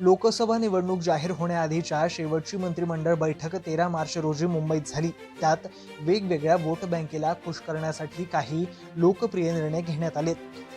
लोकसभा निवडणूक जाहीर होण्याआधीच्या शेवटची मंत्रिमंडळ बैठक तेरा मार्च रोजी मुंबईत झाली. त्यात वेगवेगळ्या वोट बँकेला खुश करण्यासाठी काही लोकप्रिय निर्णय घेण्यात आले.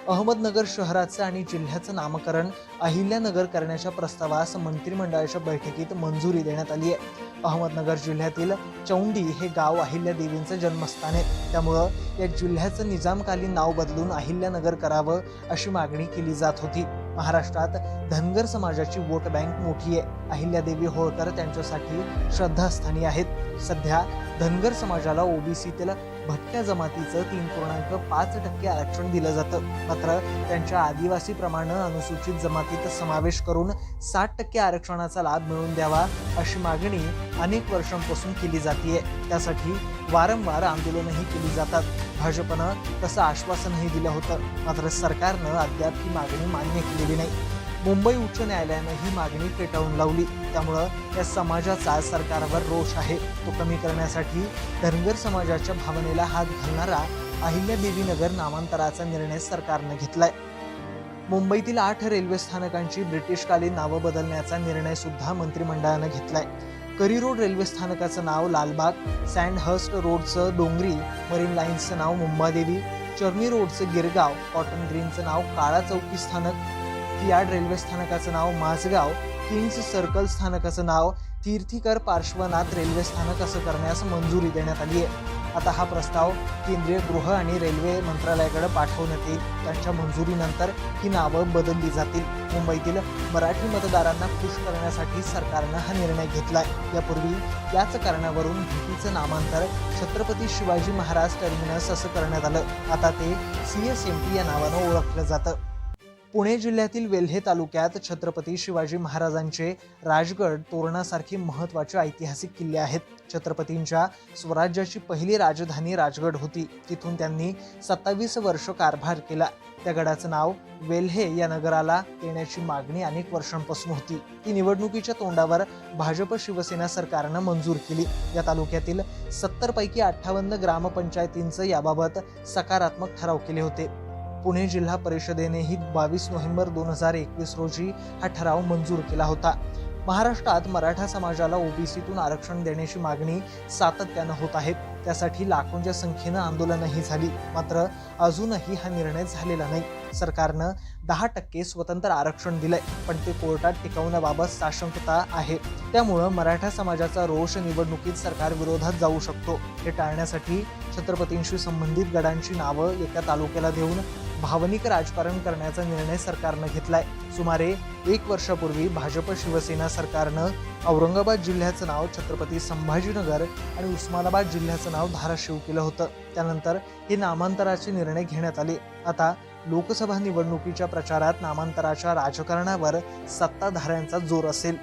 अहमदनगर शहराचं आणि जिल्ह्याचं नामकरण अहिल्यानगर करण्याच्या प्रस्तावास मंत्रिमंडळाच्या बैठकीत मंजुरी देण्यात आली आहे. अहमदनगर जिल्ह्यातील चौंडी हे गाव अहिल्या देवींचं जन्मस्थान आहे. त्यामुळं या जिल्ह्याचं निजामकालीन नाव बदलून अहिल्यानगर करावं अशी मागणी केली जात होती. महाराष्ट्रात धनगर समाजाची वोट बँक मोठी आहे. अहिल्यादेवी होळकर त्यांच्यासाठी श्रद्धास्थानी आहेत. सध्या धनगर समाजाला ओबीसीतील भटक्या जमातीचं तीन पूर्णांक पाच टक्के आरक्षण दिलं जातं. मात्र त्यांच्या आदिवासी प्रमाणे अनुसूचित जमातीत समावेश करून साठ टक्के आरक्षणाचा लाभ मिळवून द्यावा अशी मागणी अनेक वर्षांपासून केली जाते त्यासाठी वारंवार आंदोलनही केली जातात. भाजपनं तसं आश्वासनही दिलं होतं. मात्र सरकारनं अद्याप ही मागणी मान्य केलेली नाही. मुंबई उच्च न्यायालयानं ही मागणी फेटाळून लावली. त्यामुळं या समाजाचा सरकारवर रोष आहे. तो कमी करण्यासाठी धनगर समाजाच्या भावनेला हात घालणारा अहिल्यादेवी नगर नामांतराचा निर्णय सरकारनं घेतलाय. मुंबईतील आठ रेल्वे स्थानकांची ब्रिटिशकालीन नावं बदलण्याचा निर्णय सुद्धा मंत्रिमंडळानं घेतलाय. करी रोड रेल्वे स्थानकाचं नाव लालबाग सँडहर्स्ट रोडचं डोंगरी मरीन लाईन्सचं नाव मुंबादेवी चर्नी रोडचं गिरगाव कॉटन ग्रीनचं नाव काळा चौकी स्थानक यार्ड रेल्वे स्थानकाचं नाव माझगाव किंग्स सर्कल स्थानकाचं नाव तीर्थीकर पार्श्वनाथ रेल्वे स्थानक असं करण्यास मंजुरी देण्यात आली आहे. आता हा प्रस्ताव केंद्रीय गृह आणि रेल्वे मंत्रालयाकडे पाठवण्यात येईल. त्यांच्या मंजुरीनंतर ही नावं बदलली जातील. मुंबईतील मराठी मतदारांना खुश करण्यासाठी सरकारनं हा निर्णय घेतलाय. यापूर्वी याच कारणावरून भेटीचं नामांतर छत्रपती शिवाजी महाराज टर्मिनस असं करण्यात आलं. आता ते सी एस एम टी या नावानं ओळखलं जातं. पुणे जिल्ह्यातील वेल्हे तालुक्यात छत्रपती शिवाजी महाराजांचे राजगड तोरणासारखी महत्त्वाचे ऐतिहासिक किल्ले आहेत. छत्रपतींच्या स्वराज्याची पहिली राजधानी राजगड होती. तिथून त्यांनी सत्तावीस वर्ष कारभार केला. त्या गडाचं नाव वेल्हे या नगराला देण्याची मागणी अनेक वर्षांपासून होती. ती निवडणुकीच्या तोंडावर भाजप शिवसेना सरकारनं मंजूर केली. या तालुक्यातील सत्तर पैकी अठ्ठावन्न ग्रामपंचायतींचं याबाबत सकारात्मक ठराव केले होते. पुणे जिल्हा परिषदेनेही बावीस नोव्हेंबर दोन हजार एकवीस रोजी हा ठराव मंजूर केला होता. महाराष्ट्रात मराठा समाजाला ओबीसीतून आरक्षण देण्याची मागणी सातत्यानं होत आहे. त्यासाठी लाखोंच्या संख्येनं आंदोलनही झाली. मात्र अजूनही हा निर्णय झालेला नाही. सरकारनं दहा टक्के स्वतंत्र आरक्षण दिलंय पण ते कोर्टात टिकवण्याबाबत साशंकता आहे. त्यामुळं मराठा समाजाचा रोष निवडणुकीत सरकार विरोधात जाऊ शकतो हे टाळण्यासाठी छत्रपतींशी संबंधित गडांची नावं एका तालुक्याला देऊन भावनिक राजकारण करण्याचा निर्णय सरकारनं घेतलाय. सुमारे एक वर्षापूर्वी भाजप शिवसेना सरकारनं औरंगाबाद जिल्ह्याचं नाव छत्रपती संभाजीनगर आणि उस्मानाबाद जिल्ह्याचं नाव धाराशिव केलं होतं. त्यानंतर हे नामांतराचे निर्णय घेण्यात आले. आता लोकसभा निवडणुकीच्या प्रचारात नामांतराच्या राजकारणावर सत्ताधाऱ्यांचा जोर असेल.